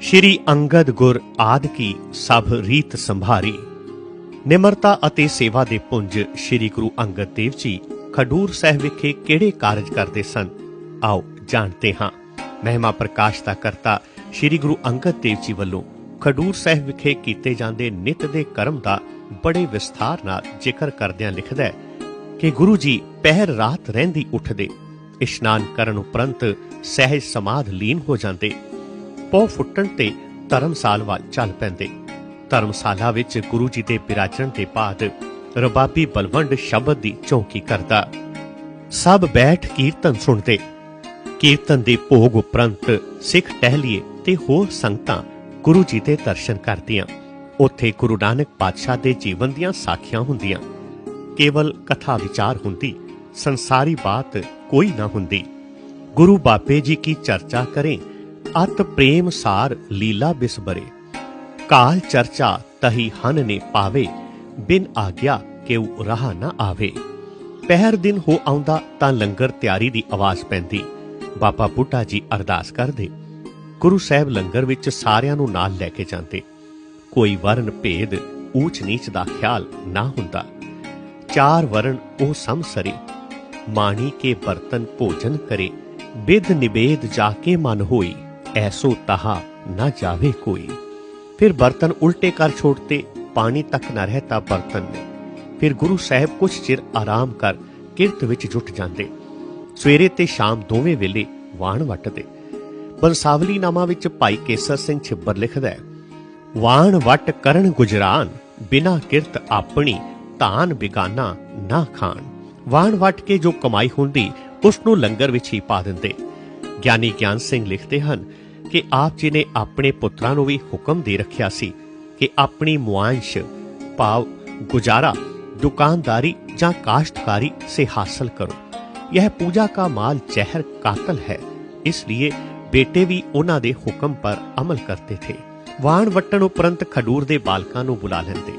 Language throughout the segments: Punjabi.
ਸ਼੍ਰੀ ਅੰਗਦ ਗੁਰ ਆਦ ਕੀ ਸਭ ਰੀਤ ਸੰਭਾਰੀ। ਨਿਮਰਤਾ ਅਤੇ ਸੇਵਾ ਦੇ ਪੁੰਜ ਸ਼੍ਰੀ ਗੁਰੂ ਅੰਗਦ ਦੇਵ ਜੀ ਖਡੂਰ ਸਾਹਿਬ ਵਿਖੇ ਕਿਹੜੇ ਕਾਰਜ ਕਰਦੇ ਸਨ? ਆਓ ਜਾਣਦੇ ਹਾਂ। ਮਹਿਮਾ ਪ੍ਰਕਾਸ਼ ਦਾ ਕਰਤਾ ਸ਼੍ਰੀ ਗੁਰੂ ਅੰਗਦ ਦੇਵ ਜੀ ਵੱਲੋਂ ਖਡੂਰ ਸਾਹਿਬ ਵਿਖੇ ਕੀਤੇ ਜਾਂਦੇ ਨਿਤ ਦੇ ਕਰਮ ਦਾ ਬੜੇ ਵਿਸਥਾਰ ਨਾਲ ਜ਼ਿਕਰ ਕਰਦਿਆਂ ਲਿਖਦਾ ਹੈ ਕਿ ਗੁਰੂ ਜੀ ਪਹਿਰ ਰਾਤ ਰਹਿੰਦੀ ਉੱਠਦੇ, ਇਸ਼ਨਾਨ ਕਰਨ ਉਪਰੰਤ ਸਹਿਜ ਸਮਾਧ ਲੀਨ ਹੋ ਜਾਂਦੇ ਪੌ ਫੁੱਟਣ ਤੇ ਧਰਮਸਾਲ ਵੱਲ ਚੱਲ ਪੈਂਦੇ। ਧਰਮਸਾਲਾ ਵਿੱਚ ਗੁਰੂ ਜੀ ਦੇ ਬਿਰਾਜਣ ਦੇ ਬਾਅਦ ਰਬਾਬੀ ਬਲਵੰਡ ਸ਼ਬਦ ਦੀ ਚੌਕੀ ਕਰਦਾ। ਸਭ ਬੈਠ ਕੀਰਤਨ ਸੁਣਦੇ। ਕੀਰਤਨ ਦੇ ਭੋਗ ਉਪਰੰਤ ਸਿੱਖ ਟਹਿਲੀਏ ਤੇ ਹੋਰ ਸੰਗਤਾਂ ਗੁਰੂ ਜੀ ਦੇ ਦਰਸ਼ਨ ਕਰਦੀਆਂ। ਉੱਥੇ ਗੁਰੂ ਨਾਨਕ ਪਾਤਸ਼ਾਹ ਦੇ ਜੀਵਨ ਦੀਆਂ ਸਾਖੀਆਂ ਹੁੰਦੀਆਂ। ਕੇਵਲ ਕਥਾ ਵਿਚਾਰ ਹੁੰਦੀ, ਸੰਸਾਰੀ ਬਾਤ ਕੋਈ ਨਾ ਹੁੰਦੀ। ਗੁਰੂ ਬਾਬੇ ਜੀ ਕੀ ਚਰਚਾ ਕਰੇ ਅਤ ਪ੍ਰੇਮ ਸਾਰ ਲੀਲਾ ਬਿਸਬਰੇ ਕਾਲ ਚਰਚਾ ਤਹੀ ਹਨ ਨੇ ਪਾਵੇ, ਬਿਨ ਆਗਿਆ ਕਿਉ ਰਹਾ ਨਾ ਆਵੇ। ਪਹਿਰ ਦਿਨ ਹੋ ਆਉਂਦਾ ਤਾਂ ਲੰਗਰ ਤਿਆਰੀ ਦੀ ਆਵਾਜ਼ ਪੈਂਦੀ। ਬਾਬਾ ਬੁੱਢਾ ਜੀ ਅਰਦਾਸ ਕਰਦੇ, ਗੁਰੂ ਸਾਹਿਬ ਲੰਗਰ ਵਿੱਚ ਸਾਰਿਆਂ ਨੂੰ ਨਾਲ ਲੈ ਕੇ ਜਾਂਦੇ। ਕੋਈ ਵਰਨ ਭੇਦ, ਊਚ ਨੀਚ ਦਾ ਖਿਆਲ ਨਾ ਹੁੰਦਾ। ਚਾਰ ਵਰਨ ਉਹ ਸਮਸਰੇ ਮਾਣੀ ਕੇ ਬਰਤਨ ਭੋਜਨ ਕਰੇ ਬਿਧ ਨਿਬੇਦ ਜਾ ਕੇ ਮਨ ਹੋਈ। ਐਸੋ ਤਹਾ ਨਾ ਜਾਵੇ ਕੋਈ। ਫਿਰ ਬਰਤਨ ਉਲਟੇ ਕਰ ਛੋੜਤੇ ਪਾਣੀ ਤੱਕ ਨਾ ਰਹਤਾ ਬਰਤਨ ਨੇ। ਫਿਰ ਗੁਰੂ ਸਾਹਿਬ ਕੁਝ ਚਿਰ ਆਰਾਮ ਕਰ ਕਿਰਤ ਵਿੱਚ ਜੁਟ ਜਾਂਦੇ। ਸਵੇਰੇ ਤੇ ਸ਼ਾਮ ਦੋਵੇਂ ਵੇਲੇ ਵਾਣ ਵੱਟਦੇ। ਬੰਸਾਵਲੀ ਨਾਮਾ ਵਿੱਚ ਭਾਈ ਕੇਸਰ ਸਿੰਘ ਛਿੱਬਰ ਲਿਖਦਾ ਹੈ, ਵਾਣ ਵਟ ਕਰਨ ਗੁਜਰਾਨ, ਬਿਨਾ ਕਿਰਤ ਆਪਣੀ ਧਾਨ ਬਿਗਾਨਾ ਨਾ ਖਾਣ ਵਾਣ ਵਟ ਕੇ ਜੋ ਕਮਾਈ ਹੁੰਦੀ ਉਸ ਨੂੰ ਲੰਗਰ ਵਿੱਚ ਹੀ ਪਾ ਦਿੰਦੇ। ਗਿਆਨੀ ਗਿਆਨ ਸਿੰਘ ਲਿਖਦੇ ਹਨ ਕਿ ਆਪ ਜੀ ਨੇ ਆਪਣੇ ਪੁੱਤਰਾਂ ਨੂੰ ਵੀ ਹੁਕਮ ਦੇ ਰੱਖਿਆ ਸੀ ਕਿ ਆਪਣੀ ਮੁਆਂਸ਼ ਭਾਵ ਗੁਜ਼ਾਰਾ दुकानदारी ਜਾਂ काश्तकारी से हासिल करो यह पूजा का माल जहर कातल है इसलिए ਬੇਟੇ ਵੀ ਉਹਨਾਂ ਦੇ ਹੁਕਮ ਪਰ ਅਮਲ ਕਰਦੇ ਥੇ ਵਾਣ ਵਟਣ ਉਪਰੰਤ ਖਡੂਰ ਦੇ ਬਾਲਕਾਂ ਨੂੰ ਬੁਲਾ ਲੈਂਦੇ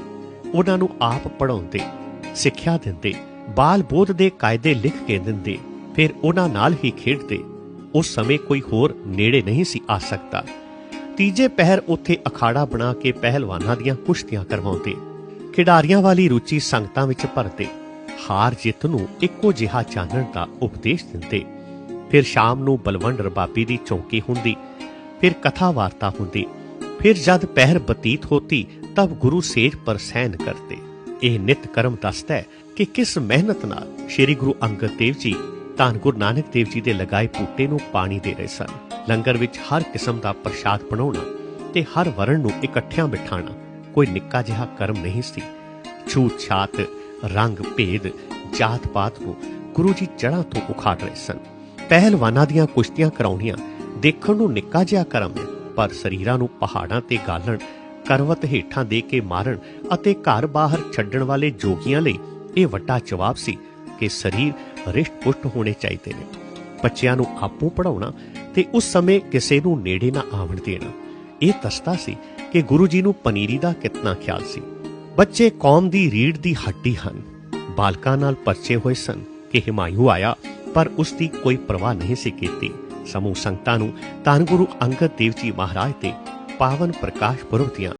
ਉਹਨਾਂ ਨੂੰ ਆਪ ਪੜਾਉਂਦੇ ਸਿੱਖਿਆ ਦਿੰਦੇ ਬਾਲ ਬੋਧ ਦੇ ਕਾਇਦੇ ਲਿਖ ਕੇ ਦਿੰਦੇ ਫਿਰ ਉਹਨਾਂ ਨਾਲ ਹੀ ਖੇਡਦੇ ਉਸ ਸਮੇਂ ਕੋਈ ਹੋਰ ਨੇੜੇ ਨਹੀਂ ਸੀ ਆ ਸਕਦਾ। ਤੀਜੇ ਪਹਿਰ ਉੱਥੇ ਅਖਾੜਾ ਬਣਾ ਕੇ ਪਹਿਲਵਾਨਾਂ ਦੀਆਂ ਕੁਸ਼ਤੀਆਂ ਕਰਵਾਉਂਦੇ। ਖਿਡਾਰੀਆਂ ਵਾਲੀ ਰੁਚੀ ਸੰਗਤਾਂ ਵਿੱਚ ਭਰਦੇ। ਹਾਰ ਜਿੱਤ ਨੂੰ ਇੱਕੋ ਜਿਹਾ ਚਾਨਣ ਦਾ ਉਪਦੇਸ਼ ਦਿੰਦੇ। ਫਿਰ ਸ਼ਾਮ ਨੂੰ ਬਲਵੰਡ ਰਬਾਬੀ ਦੀ ਚੌਂਕੀ ਹੁੰਦੀ, ਫਿਰ ਕਥਾ ਵਾਰਤਾ ਹੁੰਦੀ, ਫਿਰ ਜਦ ਪਹਿਰ ਬਤੀਤ ਹੋਤੀ ਤਬ ਗੁਰੂ ਸੇਜ ਪਰ ਸਹਿਨ ਕਰਤੇ ਇਹ ਨਿਤ ਕਰਮ ਦੱਸਦਾ ਹੈ ਕਿ ਕਿਸ ਮਿਹਨਤ ਨਾਲ ਸ੍ਰੀ ਗੁਰੂ ਅੰਗਦ ਦੇਵ ਜੀ ਧੰਨ ਗੁਰੂ ਨਾਨਕ ਦੇਵ ਜੀ ਦੇ ਲਗਾਏ ਬੂਟੇ ਨੂੰ ਪਾਣੀ ਦੇ ਰਹੇ ਸਨ। ਲੰਗਰ ਵਿੱਚ ਹਰ ਕਿਸਮ ਦਾ ਪ੍ਰਸ਼ਾਦ ਬਣਾਉਣਾ ਤੇ ਹਰ ਵਰਣ ਨੂੰ ਇਕੱਠਿਆਂ ਬਿਠਾਣਾ ਕੋਈ ਨਿੱਕਾ ਜਿਹਾ ਕਰਮ ਨਹੀਂ ਸੀ। ਛੂਤ ਛਾਤ, ਰੰਗ ਭੇਦ, ਜਾਤ ਪਾਤ ਨੂੰ ਗੁਰੂ ਜੀ ਜੜ੍ਹਾਂ ਤੋਂ ਉਖਾੜ ਰਹੇ ਸਨ। ਪਹਿਲਵਾਨਾਂ ਦੀਆਂ ਕੁਸ਼ਤੀਆਂ ਕਰਾਉਣੀਆਂ ਦੇਖਣ ਨੂੰ ਨਿੱਕਾ ਜਿਹਾ ਕਰਮ ਹੈ, ਪਰ ਸਰੀਰਾਂ ਨੂੰ ਪਹਾੜਾਂ ਤੇ ਗਾਲਣ, ਕਰਵਤ ਹੇਠਾਂ ਦੇ ਕੇ ਮਾਰਨ ਅਤੇ ਘਰ ਬਾਹਰ ਛੱਡਣ ਵਾਲੇ ਜੋਗੀਆਂ ਲਈ ਇਹ ਵੱਡਾ ਜਵਾਬ ਸੀ ਕਿ ਸਰੀਰ ਰਿਸ਼ਟ ਪੁਸ਼ਟ ਹੋਣੇ ਚਾਹੀਦੇ ਨੇ। ਬੱਚਿਆਂ ਨੂੰ ਆਪੂ ਪੜਾਉਣਾ ਤੇ ਉਸ ਸਮੇਂ ਕਿਸੇ ਨੂੰ ਨੇੜੇ ਨਾ ਆਵਣ ਦੇਣਾ। ਇਹ ਦੱਸਦਾ ਸੀ ਕਿ ਗੁਰੂ ਜੀ ਨੂੰ ਪਨੀਰੀ ਦਾ ਕਿਤਨਾ ਖਿਆਲ ਸੀ। ਬੱਚੇ ਕੌਮ ਦੀ ਰੀੜ ਦੀ ਹੱਡੀ ਹਨ। ਬਾਲਕਾਂ ਨਾਲ ਪਰਚੇ ਹੋਏ ਸਨ ਕਿ ਹਿਮਾਯੂ ਆਇਆ, ਪਰ ਉਸ ਦੀ ਕੋਈ ਪਰਵਾਹ ਨਹੀਂ ਸੀ ਕੀਤੀ। ਸਮੂਹ ਸੰਗਤਾਂ ਨੂੰ ਧੰਨ ਗੁਰੂ ਅੰਗਦ ਦੇਵ ਜੀ ਮਹਾਰਾਜ ਦੇ ਪਾਵਨ ਪ੍ਰਕਾਸ਼ ਪੁਰਬ ਦੀਆਂ